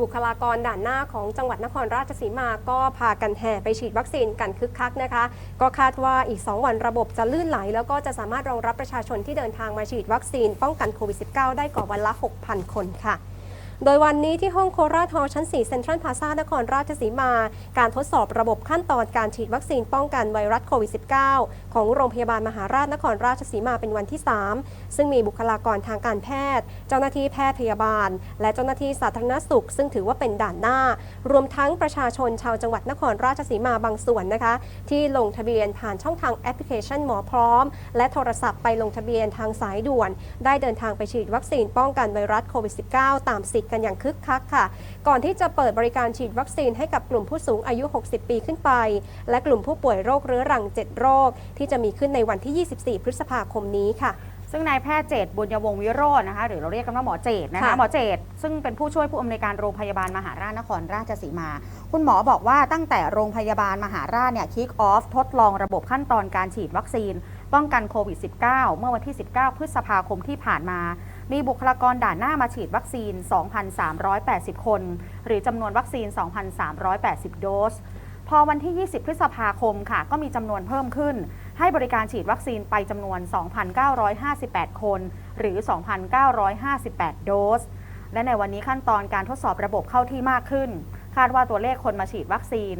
บุคลากรด่านหน้าของจังหวัดนครราชสีมาก็พากันแห่ไปฉีดวัคซีนกันคึกคักนะคะ ก็คาดว่าอีก 2 วันระบบจะลื่นไหล แล้วก็จะสามารถรองรับประชาชนที่เดินทางมาฉีดวัคซีนป้องกันโควิด -19 ได้กว่าวันละ 6,000 คนค่ะ โดยวันนี้ที่ห้องโคราชฮอลชั้น 4 เซ็นทรัลพาซานครราชสีมา การทดสอบระบบขั้นตอนการฉีดวัคซีนป้องกันไวรัสโควิด -19 ของโรงพยาบาลมหาราชนครราชสีมาเป็นวันที่ 3 ซึ่งมีบุคลากรทางการแพทย์ เจ้าหน้าที่แพทย์พยาบาล และเจ้าหน้าที่สาธารณสุข ซึ่งถือว่าเป็นด่านหน้า รวมทั้งประชาชนชาวจังหวัดนครราชสีมาบางส่วนนะคะ ที่ลงทะเบียนผ่านช่องทางแอปพลิเคชันหมอพร้อม และโทรศัพท์ไปลงทะเบียนทางสายด่วน ได้เดินทางไปฉีดวัคซีนป้องกันไวรัสโควิด -19 ตามสิทธิกันอย่างคึกคักค่ะ ก่อนที่จะเปิดบริการฉีดวัคซีนให้กับกลุ่มผู้สูงอายุ 60 ปีขึ้นไป และกลุ่มผู้ป่วยโรคเรื้อรัง 7 โรค ที่จะมีขึ้นในวันที่ 24 พฤษภาคมนี้ค่ะซึ่งนายแพทย์เจตบุญยวงศ์วิโรจน์นะคะหรือเราเรียกกันว่าหมอเจตนะคะค่ะหมอเจตซึ่งเป็นผู้ช่วยผู้อำนวยการโรงพยาบาลมหาราชนครราชสีมา คุณหมอบอกว่าตั้งแต่โรงพยาบาลมหาราชเนี่ยคิกออฟทดลองระบบขั้นตอนการฉีดวัคซีน ป้องกันโควิด -19 เมื่อวันที่ 19 พฤษภาคมที่ผ่านมา มีบุคลากรด่านหน้ามาฉีดวัคซีน 2,380 คน หรือจำนวนวัคซีน 2,380 โดส พอวันที่ 20 พฤษภาคมค่ะ ก็มีจำนวนเพิ่มขึ้น ให้บริการฉีดวัคซีนไปจำนวน 2,958 คน หรือ 2,958 โดส และในวันนี้ขั้นตอนการทดสอบระบบเข้าที่มากขึ้น คาดว่าตัวเลขคนมาฉีดวัคซีน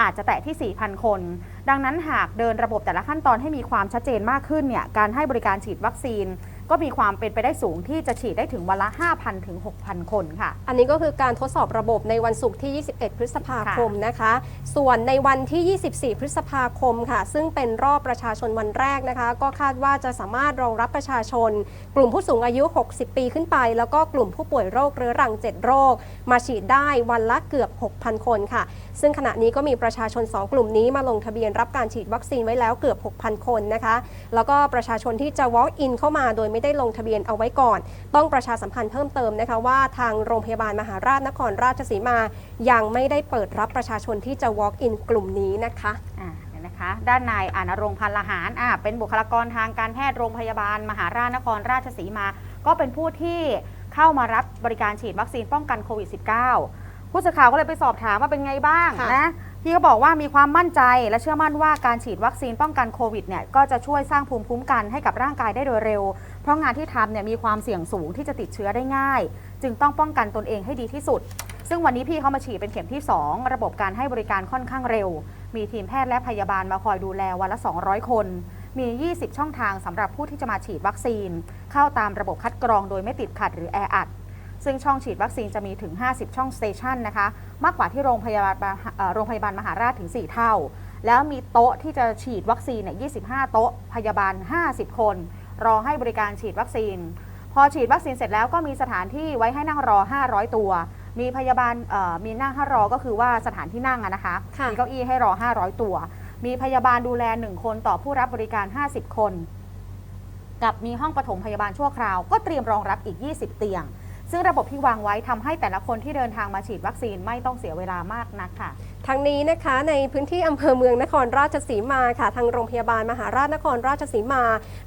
อาจจะแตะที่ 4,000 คน ดังนั้นหากเดินระบบแต่ละขั้นตอนให้มีความชัดเจนมากขึ้นเนี่ย การให้บริการฉีดวัคซีน ก็มีความเป็นไปได้สูงที่จะฉีดได้ถึงวันละ 5,000 ถึง 6,000 คนค่ะ อันนี้ก็คือการทดสอบระบบในวันศุกร์ที่ 21 พฤษภาคมนะคะ ส่วนในวันที่ 24 พฤษภาคมค่ะ ซึ่งเป็นรอบประชาชนวันแรกนะคะ ก็คาดว่าจะสามารถรองรับประชาชน กลุ่มผู้สูงอายุ 60 ปีขึ้นไป แล้วก็กลุ่มผู้ป่วยโรคเรื้อรัง 7 โรค มาฉีดได้วันละเกือบ 6,000 คนค่ะ ซึ่งขณะนี้ก็มีประชาชน 2 กลุ่มนี้มาลงทะเบียนรับการฉีดวัคซีนไว้แล้วเกือบ 6,000 คนนะคะ แล้วก็ประชาชนที่จะ walk in เข้ามาโดยไม่ได้ลงทะเบียนเอาไว้ก่อน ต้องประชาสัมพันธ์เพิ่มเติมนะคะว่าทางโรงพยาบาลมหาราชนครราชสีมา ยังไม่ได้เปิดรับประชาชนที่จะ walk in กลุ่มนี้นะคะอ่าเนี่ยนะคะด้านนายอานรงค์พันละหารอ่าเป็นบุคลากรทางการแพทย์โรงพยาบาล มหาราชนครราชสีมา ก็เป็นผู้ที่เข้ามารับบริการฉีดวัคซีนป้องกันโควิด -19 ผู้สื่อข่าวก็เลยไปสอบถามว่าเป็นไงบ้างค่ะนะ พี่ก็บอกว่ามีความมั่นใจและเชื่อมั่นว่าการฉีดวัคซีนป้องกันโควิดเนี่ยก็จะช่วยสร้างภูมิคุ้มกันให้กับร่างกายได้โดยเร็ว เพราะงานที่ทำเนี่ยมีความเสี่ยงสูงที่จะติดเชื้อได้ง่าย จึงต้องป้องกันตนเองให้ดีที่สุด ซึ่งวันนี้พี่เขามาฉีดเป็นเข็มที่ 2 ระบบการให้บริการค่อนข้างเร็ว มีทีมแพทย์และพยาบาลมาคอยดูแลวันละ 200 คน มี 20 ช่องทางสำหรับผู้ที่จะมาฉีดวัคซีน เข้าตามระบบคัดกรองโดยไม่ติดขัดหรือแออัด ซึ่งช่องฉีดวัคซีนจะมีถึง 50 ช่องสเตชันนะคะ มากกว่าที่โรงพยาบาลเอ่อโรงพยาบาลมหาราชถึง 4 เท่า แล้วมีโต๊ะที่จะฉีดวัคซีนเนี่ย25 โต๊ะ พยาบาล 50 คน รอให้บริการฉีดวัคซีน พอฉีดวัคซีนเสร็จแล้วก็มีสถานที่ไว้ให้นั่งรอ 500 ตัว มีพยาบาลเอ่อมีนั่งให้รอก็คือว่าสถานที่นั่งอะนะคะค่ะมีเก้าอี้ให้รอ 500 ตัว มีพยาบาลดูแล 1 คนต่อผู้รับบริการ 50 คน กับมีห้องปฐมพยาบาลชั่วคราว ก็เตรียมรองรับอีก 20 เตียง ซึ่งระบบที่วางไว้ทำให้แต่ละคนที่เดินทางมาฉีดวัคซีนไม่ต้องเสียเวลามากนักค่ะทั้งนี้นะคะในพื้นที่อำเภอเมืองนครราชสีมาค่ะ ทางโรงพยาบาลมหาราชนครราชสีมา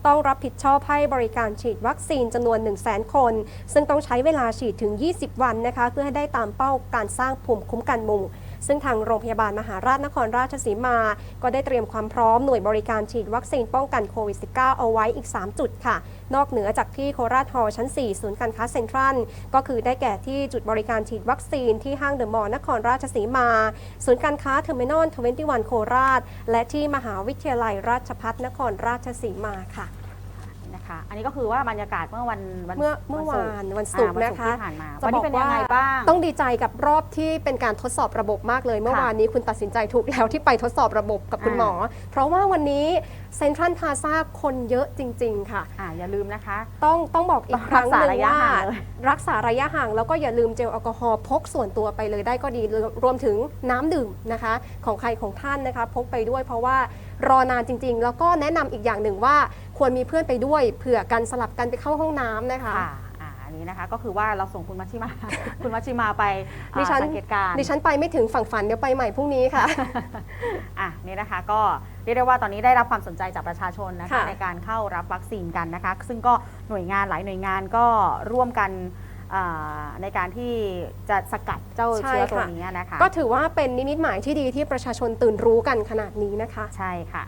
ต้องรับผิดชอบให้บริการฉีดวัคซีนจำนวน 1 0 0 0 0แคน ซึ่งต้องใช้เวลาฉีดถึง 20 วันนะคะ เพื่อให้ได้ตามเป้าการสร้างภูมิคุ้มกันหมู่ ซึ่งทางโรงพยาบาลมหาราชนครราชสีมา ก็ได้เตรียมความพร้อมหน่วยบริการฉีดวัคซีนป้องกันโควิด -19 เอาไว้อีก 3 จุดค่ะ นอกเหนือจากที่โคราชฮอลชั้น 4 ศูนย์การค้าเซ็นทรัล ก็คือได้แก่ที่จุดบริการฉีดวัคซีนที่ห้างเดอะมอลล์นครราชสีมา ศูนย์การค้าเทอร์มินอล21โคราช และที่มหาวิทยาลัยราชภัฏนครราชสีมาค่ะ คะอันนี้ก็คือว่าบรรยากาศเมื่อวันวันเมื่อเมื่อวานวันศุกร์อ่านะคะที่ผ่านมาจะวันบนี้อกเป็นว่ายังไงบ้าง ต้องดีใจกับรอบที่เป็นการทดสอบระบบมากเลย เมื่อวานนี้คุณตัดสินใจถูกแล้วที่ไปทดสอบระบบกับคุณหมอ เพราะว่าวันนี้เซ็นทรัลพาซาคนเยอะจริง ๆ ค่ะ อ่าอย่าลืมนะคะ ต้องต้องบอกอีกครั้งหนึ่งรักษาระยะว่าห่างเลยรักษาระยะห่างแล้วก็อย่าลืมเจลแอลกอฮอล์พกส่วนตัวไปเลยได้ก็ดีรวมถึงน้ำดื่มนะคะ ของใครของท่านนะคะ พกไปด้วยเพราะว่ารอนานจริง ๆ แล้วก็แนะนำอีกอย่างหนึ่งว่า ควรมีเพื่อนไปด้วยเผื่อกันสลับกันไปเข้าห้องน้ำนะคะ ค่ะอ่าอันนี้นะคะ ก็คือว่าเราส่งคุณมัชชิมา คุณมัชชิมาไปอ่าดิฉัน สังเกตการณ์ดิฉันไปไม่ถึงฝั่งฝันเดี๋ยวไปใหม่พรุ่งนี้ค่ะ อะนี่นะคะ ก็เรียกได้ว่าตอนนี้ได้รับความสนใจจากประชาชนนะคะ ค่ะ ในการเข้ารับวัคซีนกันนะคะ ซึ่งก็หน่วยงานหลายหน่วยงานก็ร่วมกันอ่าในการที่จะสกัดเจ้าใช่เชื้อตัวค่ะนี้นะคะ ก็ถือว่าเป็นนิมิตหมายที่ดีที่ประชาชนตื่นรู้กันขนาดนี้นะคะ ใช่ค่ะ